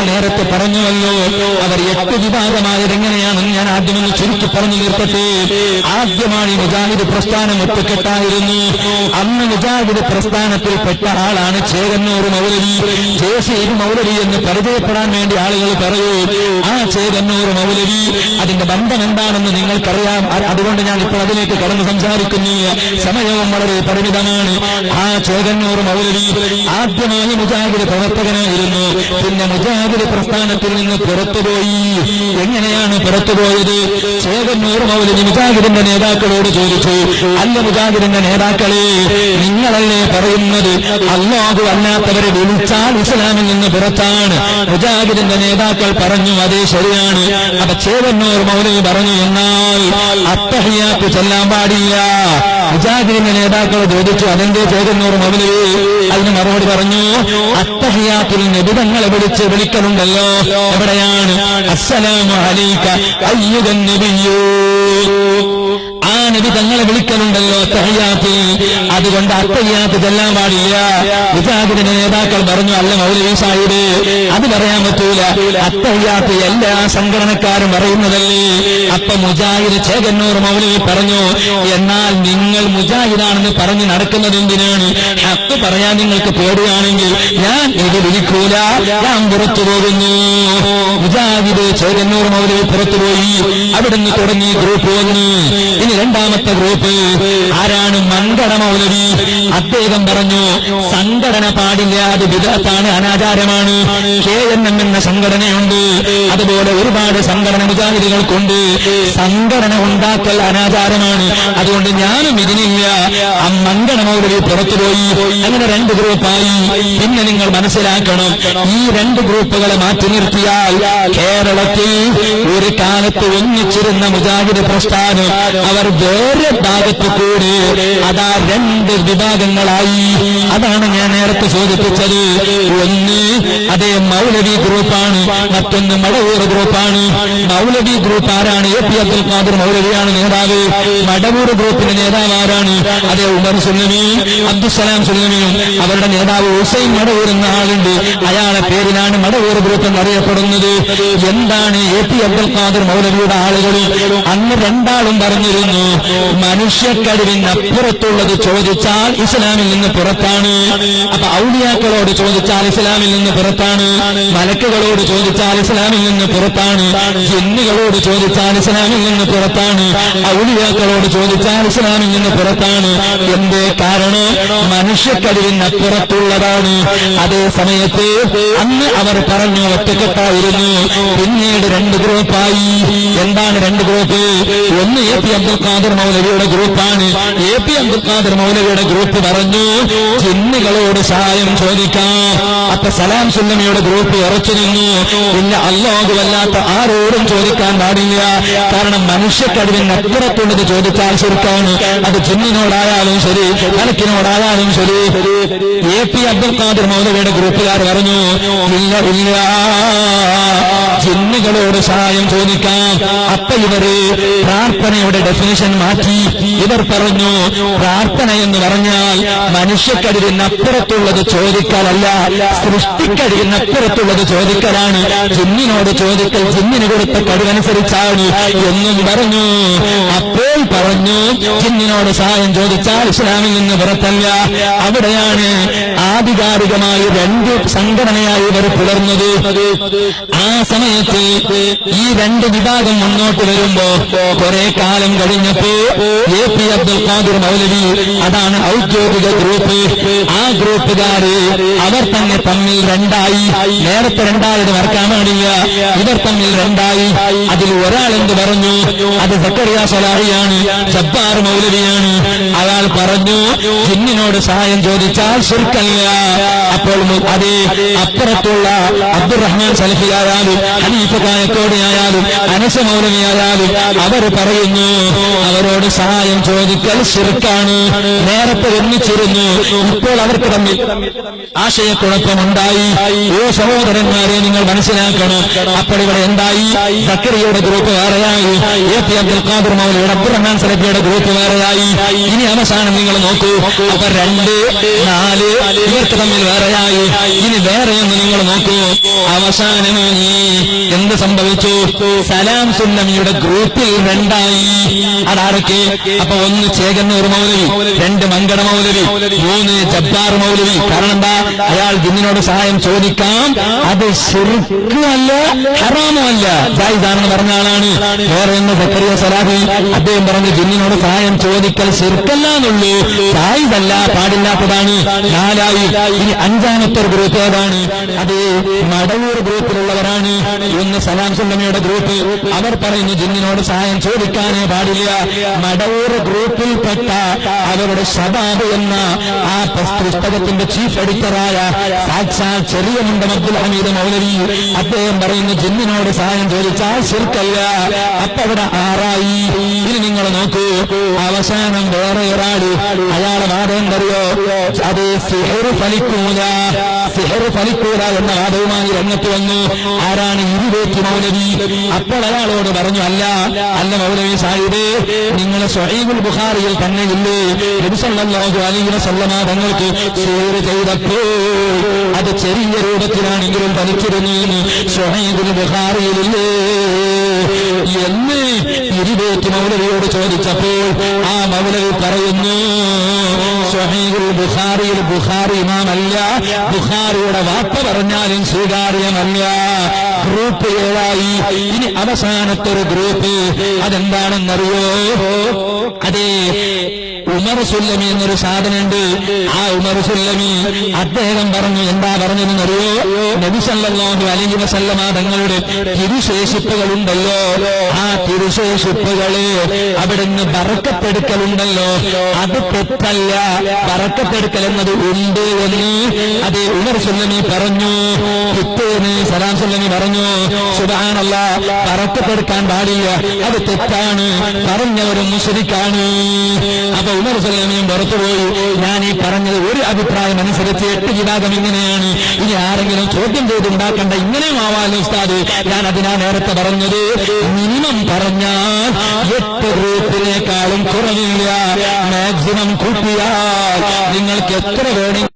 ഞാൻ നേരത്തെ പറഞ്ഞുവല്ലോ അവർ എട്ട് വിഭാഗമായത് എങ്ങനെയാണെന്ന് ഞാൻ ആദ്യമൊന്ന് ചുരുക്കി പറഞ്ഞു നിർത്തട്ടെ ആദ്യമാണ് ഈ മുജാഹിദ് പ്രസ്ഥാനം ഒറ്റക്കെട്ടായിരുന്നു അന്ന് മുജാഹിദ് പ്രസ്ഥാനത്തിൽ പെട്ട ആളാണ് ചേകന്നൂർ മൗലവി. ജേസീബ് മൗലവി എന്ന് പരിചയപ്പെടാൻ വേണ്ടി ആളുകൾ പറയൂ ആ ചേകന്നൂർ മൗലവി അതിന്റെ ബന്ധം എന്താണെന്ന് നിങ്ങൾക്കറിയാം. അതുകൊണ്ട് ഞാൻ ഇപ്പോൾ അതിലേക്ക് കടന്നു സംസാരിക്കുന്നു. സമയവും വളരെ പരിമിതമാണ്. ആ ചേകന്നൂർ മൗലവി ആദ്യമായി മുജാഹിദ് പ്രവർത്തകനായിരുന്നു. പിന്നെ മുജാഹിദ് പ്രസ്ഥാനത്തിൽ നിന്ന് പുറത്തുപോയി. എങ്ങനെയാണ് പുറത്തുപോയത്? ചേകന്നൂർ മൗലവി മുജാഹിദിന്റെ നേതാക്കളോട് ചോദിച്ചു അല്ല മുജാഹിദിന്റെ നേതാക്കളെ നിങ്ങളല്ലേ പറയുന്നത്? അള്ളാഹു അല്ലാത്തവരെ വിളിച്ചാൽ ഇസ്ലാമിൽ നിന്ന് പുറത്താണ്. മുജാഹിദിന്റെ നേതാക്കൾ പറഞ്ഞു അതേ ശരിയാണ്. അപ്പൊ ചേതന്നൂർ മൗലവി പറഞ്ഞു എന്നാൽ അത്തഹിയാത്ത് ചെല്ലാൻ പാടില്ല. മുജാഹിദിന്റെ നേതാക്കൾ ചോദിച്ചു അതെന്തേ ചേവന്നൂർ മൗലവി? അതിന് മറുപടി പറഞ്ഞു അത്തഹിയാത്തിൽ നിബിതങ്ങളെ വിളിച്ച് വിളിക്കലുണ്ടല്ലോ. എവിടെയാണ്? അസ്സലാമു അലൈക ആ നബി തങ്ങളെ വിളിക്കലുണ്ടല്ലോ തഹയ്യാത്തിൽ അതുകൊണ്ട് അത്തയ്യാത്ത് ചെല്ലാൻ പാടില്ല. മുജാഹിദിന്റെ നേതാക്കൾ പറഞ്ഞു അല്ല മൗലവി സാഹിബ് അത് പറയാൻ പറ്റൂല. അത്തയ്യാത്ത് എല്ലാ സംഘടനക്കാരും പറയുന്നതല്ലേ. അപ്പൊ മുജാഹിദ് ചേകന്നൂർ മൗലവി പറഞ്ഞു എന്നാൽ നിങ്ങൾ മുജാഹിദാണെന്ന് പറഞ്ഞ് നടക്കുന്നത് എന്തിനാണ്? ഹക്ക് പറയാൻ നിങ്ങൾക്ക് പേടിയാണെങ്കിൽ ഞാൻ ഇത് വിളിക്കൂല. ഞാൻ പുറത്തു പോകുന്നു. മുജാഹിദ് ചേകന്നൂർ മൗലവി പുറത്തുപോയി അവിടുന്ന് തുടങ്ങി ഗ്രൂപ്പ് വന്നു. ഇനി രണ്ടാമത്തെ ഗ്രൂപ്പ് ആരാണ് മങ്കട മൗലവി? അദ്ദേഹം പറഞ്ഞു സംഘടന പാടില്ല അത് വിദഗ്ധാണ് അനാചാരമാണ്. കെ എൻ എം എന്ന സംഘടനയുണ്ട്. അതുപോലെ ഒരുപാട് സംഘടന മുജാഹിദികൾക്കുണ്ട്. സംഘടന ഉണ്ടാക്കൽ അനാചാരമാണ്. അതുകൊണ്ട് ഞാനും ഇതിനില്ല. ആ മങ്കട മൗലവി പുറത്തുപോയി അങ്ങനെ രണ്ട് ഗ്രൂപ്പായി പിന്നെ നിങ്ങൾ മനസ്സിലാക്കണം ഈ രണ്ട് ഗ്രൂപ്പുകളെ മാറ്റി നിർത്തിയാൽ കേരളത്തിൽ ഒരു കാലത്ത് ഒന്നിച്ചിരുന്ന മുജാഹിദ് പ്രസ്ഥാനം അവർ വേറെ ഭാഗത്ത് കൂടെ അതാ രണ്ട് വിഭാഗങ്ങളായി. അതാണ് ഞാൻ നേരത്തെ സൂചിപ്പിച്ചത്. ഒന്ന് അതേ മൗലവി ഗ്രൂപ്പാണ് മറ്റൊന്ന് മടവൂർ ഗ്രൂപ്പാണ്. മൗലവി ഗ്രൂപ്പ് ആരാണ്? എ പി അബ്ദുൽ ഖാദർ മൗലവിയാണ് നേതാവ്. മടവൂർ ഗ്രൂപ്പിന്റെ നേതാവ് ആരാണ്? അതേ ഉമർ സുല്ലമിയും അബ്ദുസലാം സുല്ലമിയും അവരുടെ നേതാവ് ഹുസൈൻ മടവൂർ എന്ന ആളുണ്ട്. അയാളെ പേരിലാണ് മടവൂർ ഗ്രൂപ്പ് എന്നറിയപ്പെടുന്നത്. എന്താണ് എ പി അബ്ദുൽ ഖാദർ മൗലവിയുടെ ആളുകൾ? അന്ന് രണ്ടാളും പറഞ്ഞിരുന്നു മനുഷ്യക്കഴിവിനപ്പുറത്തുള്ളത് ചോദിച്ചാൽ ഇസ്ലാമിൽ നിന്ന് പുറത്താണ്. അപ്പൊ ഔലിയാക്കളോട് ചോദിച്ചാൽ ഇസ്ലാമിൽ നിന്ന് പുറത്താണ്. മലക്കുകളോട് ചോദിച്ചാൽ ഇസ്ലാമിൽ നിന്ന് പുറത്താണ്. ജിന്നുകളോട് ചോദിച്ചാൽ ഇസ്ലാമിൽ നിന്ന് പുറത്താണ്. ഔലിയാക്കളോട് ചോദിച്ചാൽ ഇസ്ലാമിൽ നിന്ന് പുറത്താണ്. എന്തേ കാരണം? മനുഷ്യക്കഴിവിനപ്പുറത്തുള്ളതാണ് അതേ സമയത്ത് അന്ന് അവർ പറഞ്ഞു ഒറ്റക്കെട്ടായിരുന്നു. പിന്നീട് രണ്ട് ഗ്രൂപ്പായി. എന്താണ് രണ്ട് ഗ്രൂപ്പ്? ഒന്ന് എ പി അബ്ദുൽ ഖാദർ മൗലവിയുടെ ഗ്രൂപ്പാണ്. എ പി അബ്ദുൽ ഖാദർ മൗലവിയുടെ ഗ്രൂപ്പ് പറഞ്ഞു ജിന്നുകളോട് സഹായം ചോദിക്കാം. അപ്പൊ സലാം സുല്ലമിയുടെ ഗ്രൂപ്പ് ഉറച്ചു നിന്നു. പിന്നെ അല്ലാഹുവല്ലാത്ത ആരോടും ചോദിക്കാൻ പാടില്ല. കാരണം മനുഷ്യക്കഴിവിന് അപ്പുറത്തുള്ളത് ചോദിച്ചാൽ ശരിക്കാണ്. അത് ജിന്നിനോടായാലും ശരി കലക്കിനോടായാലും ശരി. എ പി അബ്ദുൽ ഖാദർ മൗലവിയുടെ ഗ്രൂപ്പുകാർ പറഞ്ഞു ഇല്ല ഇല്ല. ജിന്നുകളോട് സഹായം ചോദിക്കാം. അപ്പൊ ഇവർ പ്രാർത്ഥനയുടെ ഡെഫിനിഷൻ മാറ്റി. ഇവർ പറഞ്ഞു പ്രാർത്ഥന എന്ന് പറഞ്ഞാൽ മനുഷ്യക്കഴിവിനപ്പുറത്തുള്ളത് ചോദിക്കലല്ല സൃഷ്ടിക്കഴിവിനപ്പുറത്തുള്ളത് ചോദിക്കലാണ് ജിന്നിനോട് ചോദിക്കൽ ജിന്നിന് കൊടുത്ത കഴിവനുസരിച്ചാണ് എന്നും പറഞ്ഞു. അപ്പോൾ പറഞ്ഞു ജിന്നിനോട് സഹായം ചോദിച്ചാൽ ഇസ്ലാമിൽ നിന്ന് പുറത്തല്ല. അവിടെയാണ് ആധികാരികമായി രണ്ട് സംഘടനയായി ഇവർ പുലർന്നത്. ആ സമയത്ത് ഈ രണ്ട് വിഭാഗം മുന്നോട്ട് വരുമ്പോ കുറെ കാലം കഴിഞ്ഞപ്പോ പി അബ്ദുൽ ഖാദിർ മൗലവി. അതാണ് ഔദ്യോഗിക ഗ്രൂപ്പ്. ആ ഗ്രൂപ്പുകാര് അവർ തന്നെ തമ്മിൽ രണ്ടായി. നേരത്തെ രണ്ടായത് മറക്കാൻ പാടില്ല ഇവർ തമ്മിൽ രണ്ടായി. അതിൽ ഒരാൾ എന്ത് പറഞ്ഞു? അത് സക്കറിയ സലാഹിയാണ് ജബ്ബാർ മൗലവിയാണ്. അയാൾ പറഞ്ഞു ജിന്നിനോട് സഹായം ചോദിച്ചാൽ ശിർക്കല്ല. അപ്പോൾ അതേ അപ്പുറത്തുള്ള അബ്ദുറഹ്മാൻ സലഫിയായാലും ഹനീഫ കായക്കോടിയായാലും അനസ മൗലവിയായാലും അവർ പറയുന്നു അവരോട് സഹായം ചോദിക്കൽ ശിർക്കാണ്. നേരത്തെ ഒന്നിച്ചിരുന്നു. ഇപ്പോൾ അവർക്ക് തമ്മിൽ ആശയക്കുഴപ്പമുണ്ടായി. ഓ സഹോദരന്മാരെ നിങ്ങൾ മനസ്സിലാക്കണം. അപ്പോൾ ഇവിടെ എന്തായി? സക്കറിയുടെ ഗ്രൂപ്പ് വേറെയായി. എ പി അബ്ദുൽ ഖാദർ മൗലിയുടെ അബ്ദുറഹ്മാൻ സലഫിയുടെ ഗ്രൂപ്പ് വേറെയായി. ഇനി അവസാനം നിങ്ങൾ നോക്കൂ. അവർ രണ്ട് നാല് ഇവർക്ക് തമ്മിൽ വേറെയായി. ഇനി വേറെയൊന്ന് നിങ്ങൾ നോക്കൂ. അവസാനമായി എന്ത് സംഭവിച്ചു? സലാം സുന്നമിയുടെ ഗ്രൂപ്പിൽ രണ്ടായി. അതാരൊക്കെ? അപ്പൊ ഒന്ന് ചേകന്നൂർ മൗലവി രണ്ട് മങ്കട മൗലവി മൂന്ന് ജബ്ബാർ മൗലവി. കാരണം എന്താ? അയാൾ ജിന്നിനോട് സഹായം ചോദിക്കാം. അത് ശിർക്കുമല്ല ഹറാമുമല്ല ജായിദാണെന്ന് പറഞ്ഞ ആളാണ്. വേറെ ഒന്ന് സക്കറിയ സലാഹി അദ്ദേഹം പറഞ്ഞു ജിന്നിനോട് സഹായം ചോദിക്കൽ ശിർക്കല്ല എന്നുള്ളൂ. ജായിദല്ല പാടില്ലാത്തതാണ്. നാലായി. ഇനി അഞ്ചാമത്തെ ഒരു ഗ്രൂപ്പ് ഏതാണ്? അത് മടവൂർ ഗ്രൂപ്പിലുള്ളവരാണ്. ഒന്ന് സലാം സുല്ലമയുടെ ഗ്രൂപ്പ്. അവർ പറയുന്നു ജിന്നിനോട് സഹായം ചോദിക്കാനേ പാടില്ല. മടവൂർ ഗ്രൂപ്പിൽപ്പെട്ട അവരുടെ ഷബാബ് എന്ന ആ പുസ്ത- പുസ്തകത്തിന്റെ ചീഫ് എഡിറ്ററായ സാക്ഷാൽ ചെറിയ മുണ്ടം അബ്ദുൽ ഹമീദ് മൗലവി അദ്ദേഹം പറയുന്ന ജിന്നിനോട് സഹായം ചോദിച്ചാൽ ശിർക്കല്ല. അപ്പൊ അവിടെ ആറായി. ഇനി നിങ്ങൾ നോക്കൂ അവസാനം വേറെ ഒരാൾ അയാളെ വാദം എന്തറിയോ? അത് ഫലിക്കൂല. സിഹർ ഫലിക്കൂല എന്ന വാദവുമായി രംഗത്ത് വന്നു. ആരാണ് ഇരുവേറ്റ് മൗലവി? അപ്പോൾ അയാളോട് പറഞ്ഞു അല്ല അല്ല മൗലവി സാഹിബേ നിങ്ങൾ സ്വഹീബുൽ ബുഖാറിയിൽ തന്നെ ഇല്ലേ? നബിസല്ലാഹു അലൈഹി വസല്ലമ തങ്ങൾക്ക് സിഹർ ചെയ്തപ്പോൾ അത് ചെറിയ രൂപത്തിലാണെങ്കിലും ഫലിച്ചിരുന്നു എന്ന് സ്വഹീബുൽ ബുഖാറിയിലില്ലേ എന്ന് ഇരുവേറ്റ് മൗലവിയോട് ചോദിച്ചപ്പോൾ ആ മൗലവി പറയുന്നു സ്വഹീബുൽ ബുഖാറിയിൽ ബുഖാറി ഇമാമല്ല. ബുഖാറിയുടെ വാപ്പ പറഞ്ഞാലും സ്വീകാര്യമല്ല. ഗ്രൂപ്പ് ഏഴായി. ഇനി അവസാനത്തെ ഒരു ഗ്രൂപ്പ് അതെന്താണെന്നറിയോ? അതെ ഉമർ സുല്ലമി എന്നൊരു സാധനമുണ്ട്. ആ ഉമർ സുല്ലമി അദ്ദേഹം പറഞ്ഞു എന്താ പറഞ്ഞതെന്നറിയോ? നബിസല്ലാഹു അലൈഹി വസല്ലമ തങ്ങളുടെ തിരുശേഷിപ്പുകളുണ്ടല്ലോ. ആ തിരുശേഷിപ്പുകൾ അവിടുന്ന് പറക്കപ്പെടുക്കലുണ്ടല്ലോ അത് തെറ്റല്ല. പറക്കപ്പെടുക്കൽ എന്നത് ഉണ്ട് എന്ന് അതേ ഉമർ സുല്ലമി പറഞ്ഞു. പിറ്റേന്ന് സലാം സുല്ലമി പറഞ്ഞു സുബാനല്ല പറക്കപ്പെടുക്കാൻ പാടില്ല. അത് തെറ്റാണ്. പറഞ്ഞവരും മുസ്ലിക്കാണ് അപ്പൊ ഉമർ സുല്ലമിയും പുറത്തുപോയി ഞാൻ ഈ പറഞ്ഞത് ഒരു അഭിപ്രായം അനുസരിച്ച് എട്ട് വിഭാഗം ഇങ്ങനെയാണ്. ഇനി ആരെങ്കിലും ചോദ്യം ചെയ്തുണ്ടാക്കേണ്ട ഇങ്ങനെയും ആവാലോ ഉസ്താദ്. ഞാൻ അതിനാ നേരത്തെ പറഞ്ഞത്. മിനിമം പറഞ്ഞാൽ എട്ട് ഗ്രൂപ്പിനേക്കാളും കുറവില്ല. മാക്സിമം കൂട്ടിയാൽ നിങ്ങൾക്ക് എത്ര വേണമെങ്കിൽ